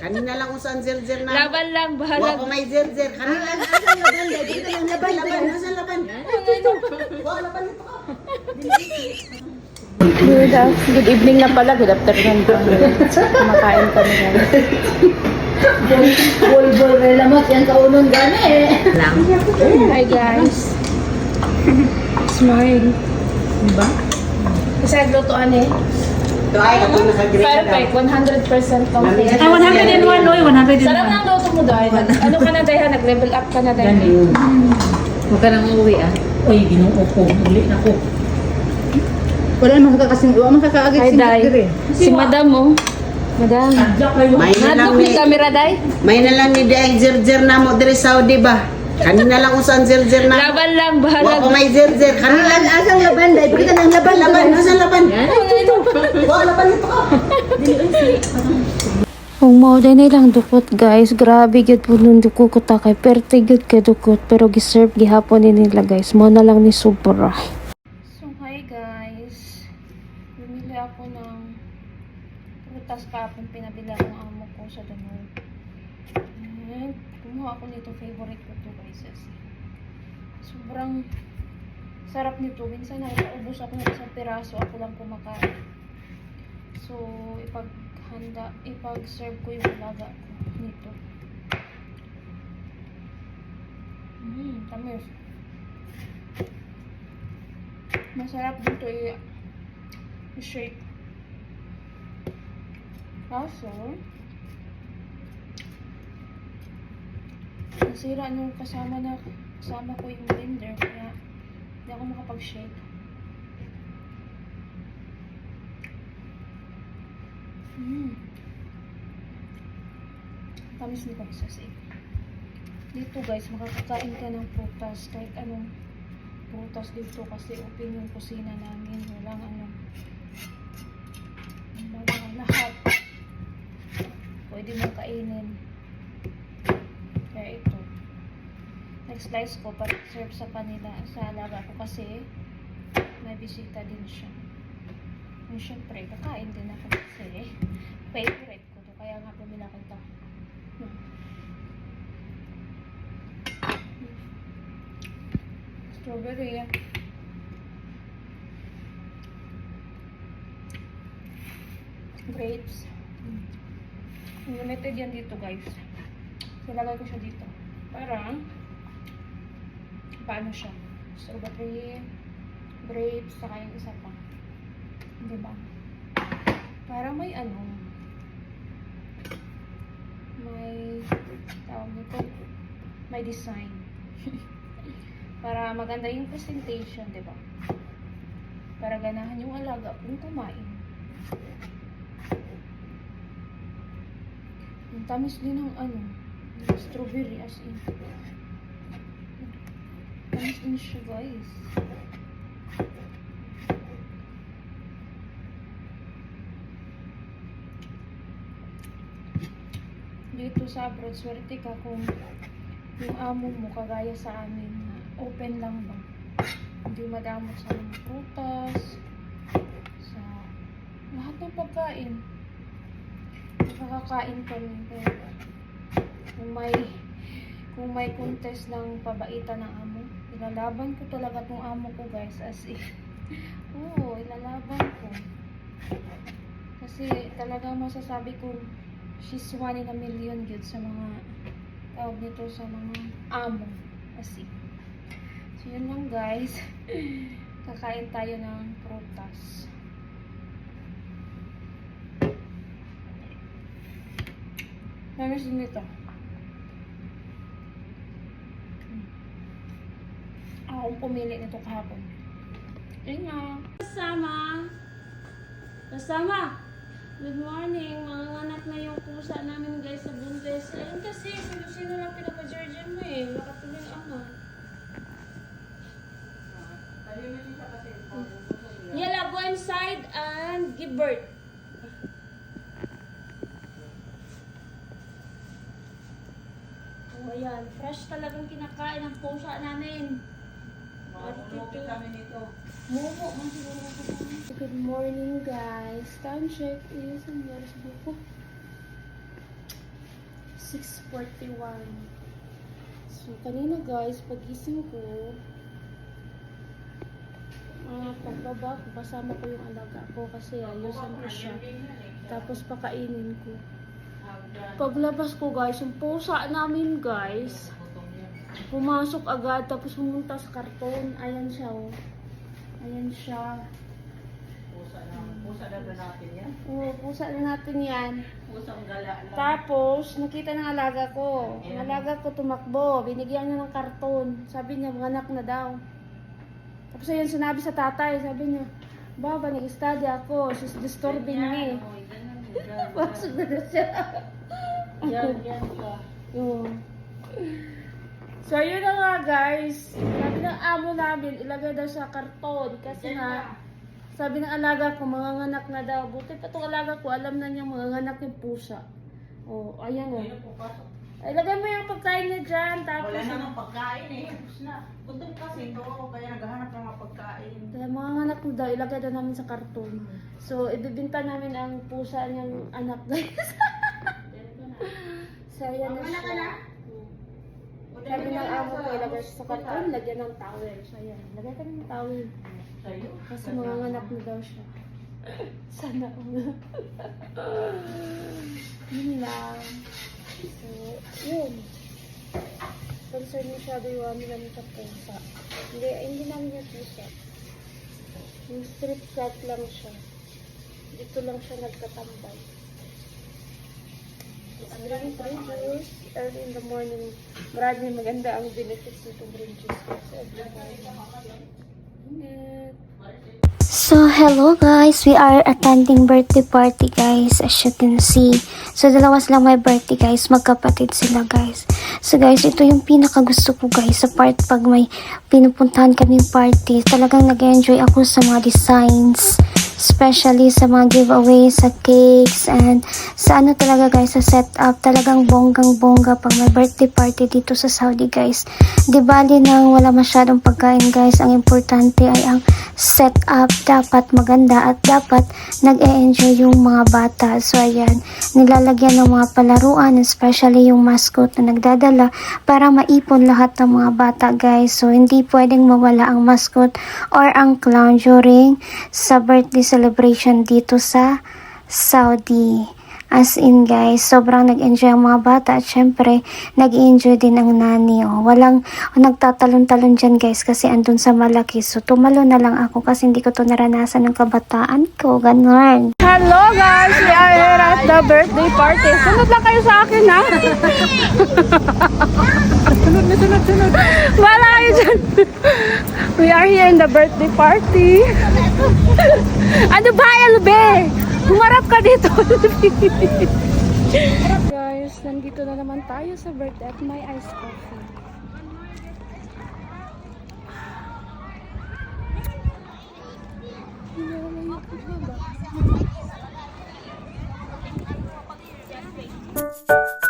Kanina lang usan zir-zir na. Laban lang, bahala. ko may zir-zir. Kanina lang. Asa laban dai dito lang laban Laban, nasa laban. Wa laban ito ka. Good, af- good evening na pala. Good afternoon. Kumakain kami guys. bol bol relamat yan kaunon gani eh. Hi guys. Smile. Diba? Kasi naglutoan eh. Ito ay ako naka-green Perfect. 100% complete. Ay, Ay, 101 oy, 101. Sarap ng luto mo dahil. Ano ka na dahil? Nag-level up ka na dahil. Huwag ka nang uuwi ah. Uy, ginoo ko. Uli na ko. Wala man ka kasing wala man ka kaagit Hi, Day. Si Madam mo. Madam. Adya kayo. May na lang ni ni camera, Day. May na lang ni Day zir-zir na mo diri Saudi ba? Kanina lang usan zir-zir na. Laban lang, Wa ko bahala. may zir-zir. Kanina lang. Asa laban dai dito lang laban Laban, nasa laban. Wa laban ito ka. Kung mao din nilang dukot guys, grabe gyud po nung duko ko ta kay perte gyud kay dukot pero giserve gihapon ni nila guys. Mo na lang ni sobra. So hi guys. Bumili ako ng prutas kahapon pinabila ng amo ko sa Danone. And kumuha ako nito favorite ko to guys. Sobrang sarap nito. Minsan nakaubos ako ng isang piraso ako lang kumakain. So, ipaghanda, ipag-serve ko yung laga ko nito. Mmm, tamis. Masarap dito i- i-shake. Kaso, nasira nung kasama na kasama ko yung blender kaya hindi ako makapag-shake. Mm. Tamis ni guys kasi. Dito guys, makakakain ka ng prutas kahit anong prutas dito kasi open yung kusina namin. Walang ano. Walang lahat. Pwede mong kainin. Kaya ito. Nag-slice ko para serve sa kanila sa alaga ko kasi may bisita din siya. And syempre, kakain din ako kasi favorite ko to. Kaya nga pumila ko ito. Hmm. Strawberry. ah. Grapes. Hmm. Limited yan dito guys. So, lagay ko siya dito. Parang, paano siya? Strawberry, grapes, saka yung isa pa. Di ba? Para may ano, may, tawag nito, may design. Para maganda yung presentation, di ba? Para ganahan yung alaga kung kumain. Ang tamis din ng ano, strawberry as in. Tamis din siya guys. Dito sa abroad, swerte ka kung yung amo mo kagaya sa amin open lang ba. Hindi madamot sa mga prutas, sa lahat ng pagkain. Nakakakain kami. Pero kung may kung may contest ng pabaitan ng amo, ilalaban ko talaga tong amo ko guys as in. Oo, ilalaban ko. Kasi talagang masasabi ko she's one in a million good sa mga tawag nito sa mga amo kasi so yun lang guys kakain tayo ng prutas Namis din ito. Ako ang pumili nito kahapon. Yun nga. Kasama. Kasama. Good morning. Mga anak na yung pusa namin guys sa buntes. Ayun kasi, sino-sino lang pinaka-Georgian mo eh. Nakatuloy ama. Yala, go inside and give birth. Oh, ayan. Fresh talagang kinakain ng pusa namin. Good morning guys. Time check is ang oras buko. 6.41. So, kanina guys, pagising ko, ah, pagbaba ko, kasama ko yung alaga ko kasi ayusan ko siya. Tapos pakainin ko. Paglabas ko guys, yung pusa namin guys, pumasok agad tapos pumunta sa karton. Ayan siya oh. Ayan siya. Pusa na. Pusa na ba natin yan? Oo, pusa na natin yan. Pusang gala lang. Tapos, nakita ng alaga ko. Ang alaga ko tumakbo. Binigyan niya ng karton. Sabi niya, anak na daw. Tapos ayun, sinabi sa tatay. Sabi niya, Baba, nag-study ako. She's disturbing me. Ganun. Pasok na na siya. Yan, yan ka. Oo. So, yun na nga guys. Sabi ng amo namin, ilagay daw sa karton. Kasi nga, sabi ng alaga ko, manganganak na daw. Buti pa itong alaga ko, alam na niya manganganak yung pusa. Oh, ayan oh. Ayun. Ay, lagay mo yung pagkain niya dyan. Tapos, Wala na ng pagkain eh. Tapos na. Gutom kasi ito. Kaya naghahanap ng mga pagkain. Kaya mga anak mo daw, ilagay daw namin sa karton. So, ibibinta namin ang pusa niyang anak guys. so, ayan na siya. Sabi ng amo ko, ilagay siya sa karton, lagyan ng towel. So, ayan. Lagay ka ng towel. Kasi mga anak mo daw siya. Sana all. yun lang. So, yun. Concern masyado yung amin namin sa pusa. Hindi, hindi namin yung pusa. Yung street cat lang siya. Dito lang siya nagtatambay. Green juice, early in the morning. Maraming maganda ang benefits nitong green juice. So, hello guys! We are attending birthday party guys, as you can see. So, dalawa silang may birthday guys, magkapatid sila guys. So guys, ito yung pinaka gusto ko guys, sa part pag may pinupuntahan kaming party. Talagang nag-enjoy ako sa mga designs. Especially sa mga giveaways, sa cakes, and sa ano talaga guys, sa setup. Talagang bonggang-bongga pag may birthday party dito sa Saudi guys. Di bali nang wala masyadong pagkain guys, ang importante ay ang setup dapat maganda at dapat nag-e-enjoy yung mga bata. So ayan, nilalagyan ng mga palaruan, especially yung mascot na nagdadala para maipon lahat ng mga bata guys. So hindi pwedeng mawala ang mascot or ang clown during sa birthday celebration dito sa Saudi. As in guys, sobrang nag-enjoy ang mga bata at syempre nag-enjoy din ang nani. Oh. Walang nagtatalon-talon dyan guys kasi andun sa malaki. So tumalo na lang ako kasi hindi ko to naranasan ng kabataan ko. Ganon. Hello guys! We are here at the birthday party. Sunod lang kayo sa akin ha! sunod na sunod, sunod. Wala kayo dyan. We are here in the birthday party. ano ba, Elbe? Humarap ka dito. guys, nandito na naman tayo sa birthday at may ice coffee. Kay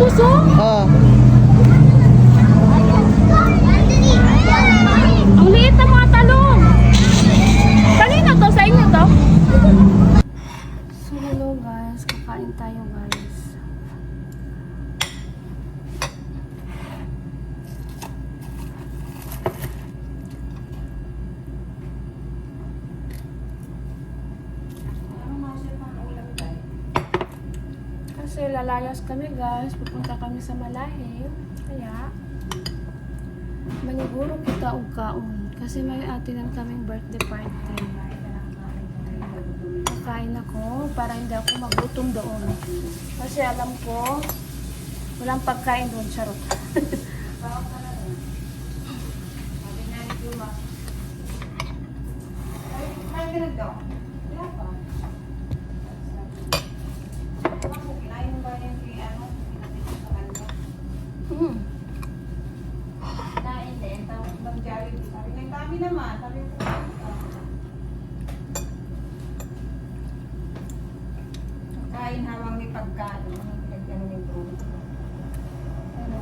Octopus oh! Oh. Ang liit ng mga talong! Kanino to? Sa inyo to? So hello guys, kakain tayo guys. Kasi lalayas kami guys, pupunta kami sa Malahim. Kaya, maniguro kita og kaon. Kasi may atinan kaming birthday party. Kakain ako para hindi ako magutom doon. Kasi alam ko, walang pagkain doon, charot. Hmm. Kami naman, sabi ko. Kain hawang may pagkain. Nagyan ng fruit. Ano?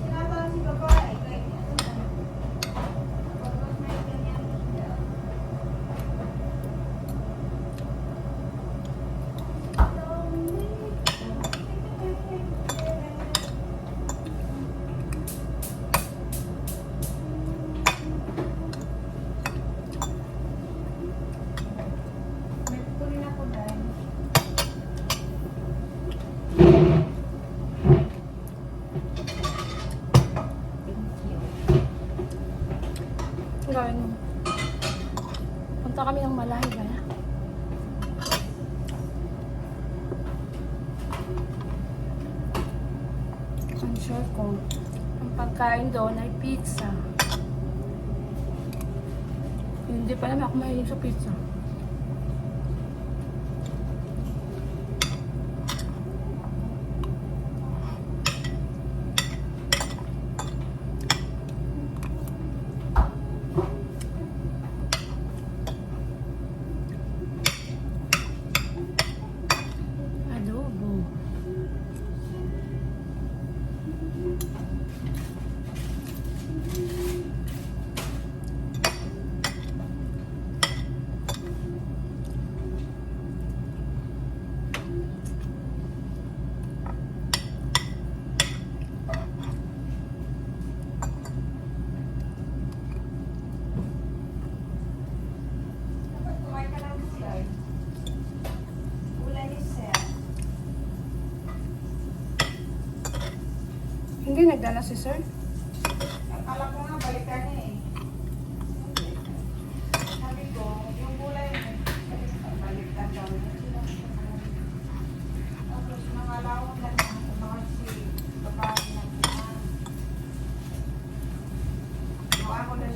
Sinatawag si babae. May kukunin ako dahil. Gawin mo. Punta kami ng Malahi gaya. Ang sure ko, ang pagkain doon ay pizza. Hindi pa naman ako mahilig sa pizza. Adobo. Kumain ka lang siya. Ulay ni Sir. Hindi nagdala si sir.